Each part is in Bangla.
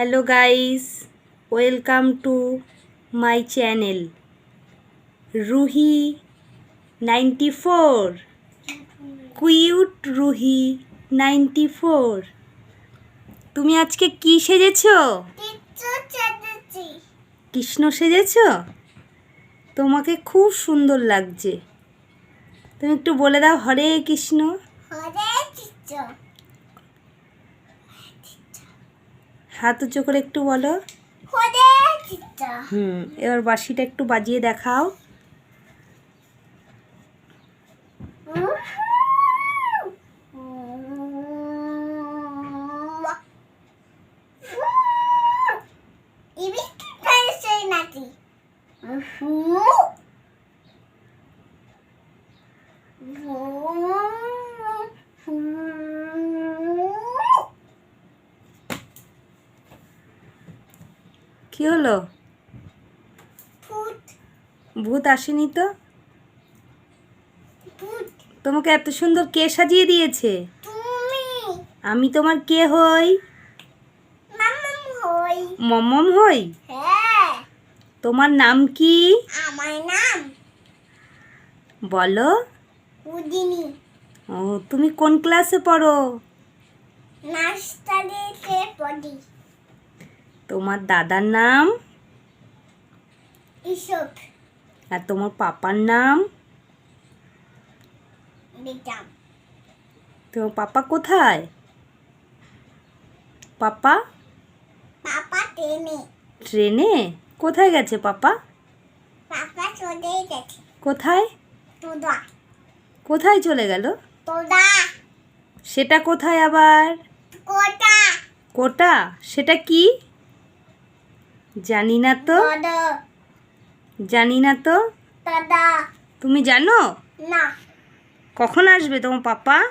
Hello guys welcome to my channel Ruhi ninety four. Cute Ruhi ninety four. তুমি আজকে কি সেজেছো? কৃষ্ণ সেজেছো? তোমাকে খুব সুন্দর লাগছে। তুমি একটু বলে দাও হরে কৃষ্ণ। হাত উঁচু করে একটু বলো। হুম এবার বাঁশিটা একটু বাজিয়ে দেখাও। কি হলো? ভূত। আসেনি তো? তোমাকে এত সুন্দর কে সাজিয়ে দিয়েছে? আমি তোমার কে হই? মমম হই। হ্যাঁ। তোমার নাম কি? আমার নাম বলো। ও তুমি কোন ক্লাসে পড়ো? নার্সারিতে পড়ি। তোমার দাদার নাম? আর তোমার পাপার নাম? তোমার পাপা কোথায়? পাপা? পাপা ট্রেনে। ট্রেনে? কোথায় গেছে পাপা? পাপা চলে গেছে। কোথায়? তোদা। কোথায় চলে গেল? তোদা। সেটা কোথায় আবার? কোটা। কোটা? সেটা কি? জানি না তো জানি না তো তুমি জানো? না। কখন আসবে তোমার পাপা?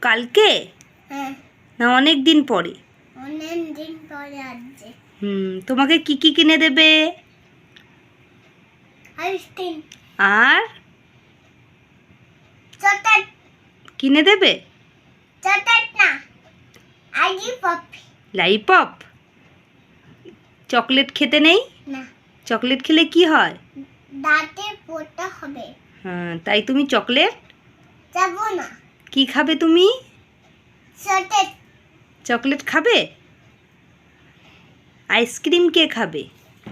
কালকে? হ্যাঁ। না অনেক দিন পরে। অনেক দিন পরে আসছে। হুম তোমাকে কি কি কিনে দেবে? Ice cream. আর? কিনে দেবে? না লাইপপ চকলেট খেতে নেই? না। চকলেট খেলে কি হয়? দাঁতে পড়তে হবে। হ্যাঁ তাই তুমি চকলেট যাব না। কি খাবে তুমি? চটাট চকলেট খাবে? আইসক্রিম কে খাবে?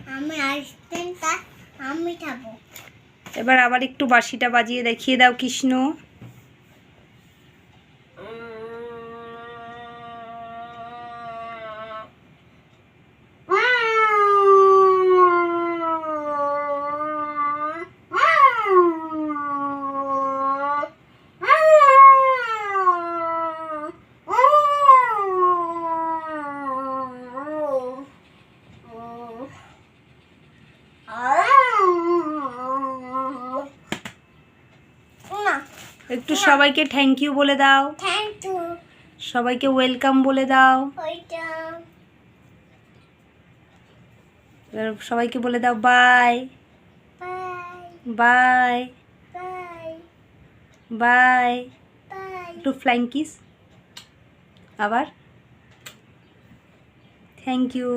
আমি আইসক্রিমটা আমি খাব। এবার আবার একটু বাঁশিটা বাজিয়ে দেখিয়ে দাও কৃষ্ণ। একটু সবাইকে থ্যাংক ইউ বলে দাও। থ্যাংক ইউ সবাইকে ওয়েলকাম বলে দাও। সবাইকে বলে দাও bye bye bye bye bye bye একটু ফ্লাইং কিস আবার। Thank you